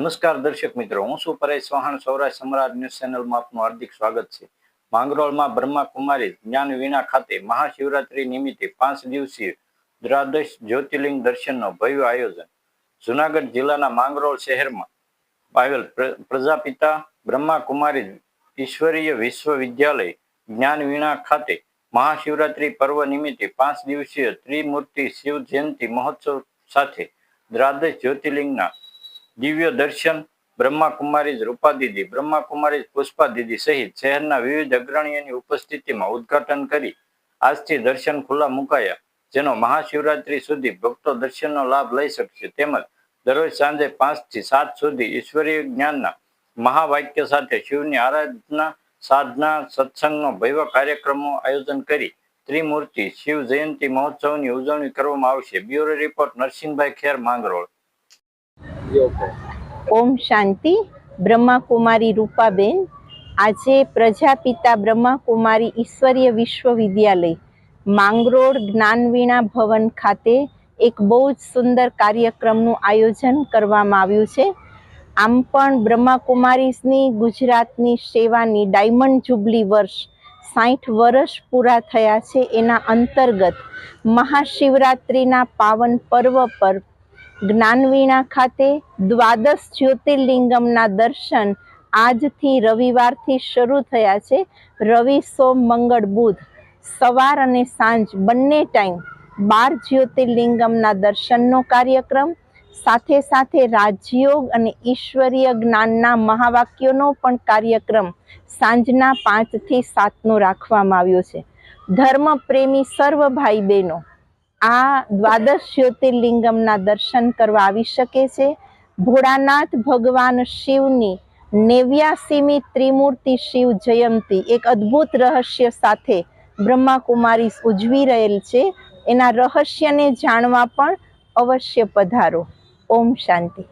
નમસ્કાર દર્શક મિત્રો, હું છું પરેશ ચૌહાણ સૌરાષ્ટ્ર સમ્રાટ ન્યૂઝ ચેનલમાં આપનું હાર્દિક સ્વાગત છે. માંગરોળમાં બ્રહ્મા કુમારી જ્ઞાન વિના ખાતે મહાશિવરાત્રી નિમિત્તે પાંચ દિવસીય દ્વાદશ જ્યોતિર્લિંગ દર્શનનો ભવ્ય આયોજન જુનાગઢ જિલ્લાના માંગરોળ શહેરમાં આવેલ પ્રજાપિતા બ્રહ્મા કુમારી ઈશ્વરીય વિશ્વવિદ્યાલય જ્ઞાન વીણા ખાતે મહાશિવરાત્રી પર્વ નિમિત્તે પાંચ દિવસીય ત્રિમૂર્તિ શિવ જયંતિ મહોત્સવ સાથે દ્વાદશ જ્યોતિર્લિંગના દિવ્ય દર્શન બ્રહ્મા કુમારી રૂપા દીદી બ્રહ્મા કુમારી પુષ્પા દીદી સહિત શહેરના વિવિધ અગ્રણીઓની ઉપસ્થિતિમાં ઉદઘાટન કરી આજથી દર્શન ખુલ્લા મુકાયા, જેનો મહાશિવરાત્રી સુધી ભક્તો દર્શનનો લાભ લઈ શકશે. તેમજ દરરોજ સાંજે પાંચથી સાત સુધી ઈશ્વરીય જ્ઞાનના મહાવાક્ય સાથે શિવની આરાધના, સાધના, સત્સંગનો ભવ્ય કાર્યક્રમો આયોજન કરી ત્રિમૂર્તિ શિવ જયંતિ મહોત્સવની ઉજવણી કરવામાં આવશે. Bureau report Narsinhbhai Kher Mangrol. ઓમ શાંતિ. બ્રહ્માકુમારી રૂપાબેન. આજે પ્રજાપિતા બ્રહ્માકુમારી ઈશ્વરીય વિશ્વવિદ્યાલય, માંગરોળ જ્ઞાનવીણા ભવન ખાતે એક બહુ જ સુંદર કાર્યક્રમનું આયોજન કરવામાં આવ્યું છે. આમ પણ બ્રહ્માકુમારીની ગુજરાતની સેવાની ડાયમંડ જુબલી વર્ષ સાઠ વર્ષ પૂરા થયા છે. એના અંતર્ગત મહાશિવરાત્રિના પાવન પર્વ પર જ્ઞાનવીણા ખાતે દ્વાદશ જ્યોતિર્લિંગમના દર્શન આજથી રવિવારથી શરૂ થયા છે. રવિ, સોમ, મંગળ, બુધ સવાર અને સાંજ બંને ટાઈમ બાર જ્યોતિર્લિંગમના દર્શનનો કાર્યક્રમ. સાથે સાથે રાજયોગ અને ઈશ્વરીય જ્ઞાનના મહાવાક્યોનો પણ કાર્યક્રમ સાંજના પાંચથી સાતનો રાખવામાં આવ્યો છે. ધર્મ પ્રેમી સર્વ ભાઈ બહેનો આ દ્વાદશ જ્યોતિર્લિંગમના દર્શન કરવા આવી શકે છે. ભોળાનાથ ભગવાન શિવની નેવ્યાસીમી ત્રિમૂર્તિ શિવ જયંતી એક અદ્ભુત રહસ્ય સાથે બ્રહ્માકુમારી ઉજવી રહેલ છે. એના રહસ્યને જાણવા પણ અવશ્ય પધારો. ઓમ શાંતિ.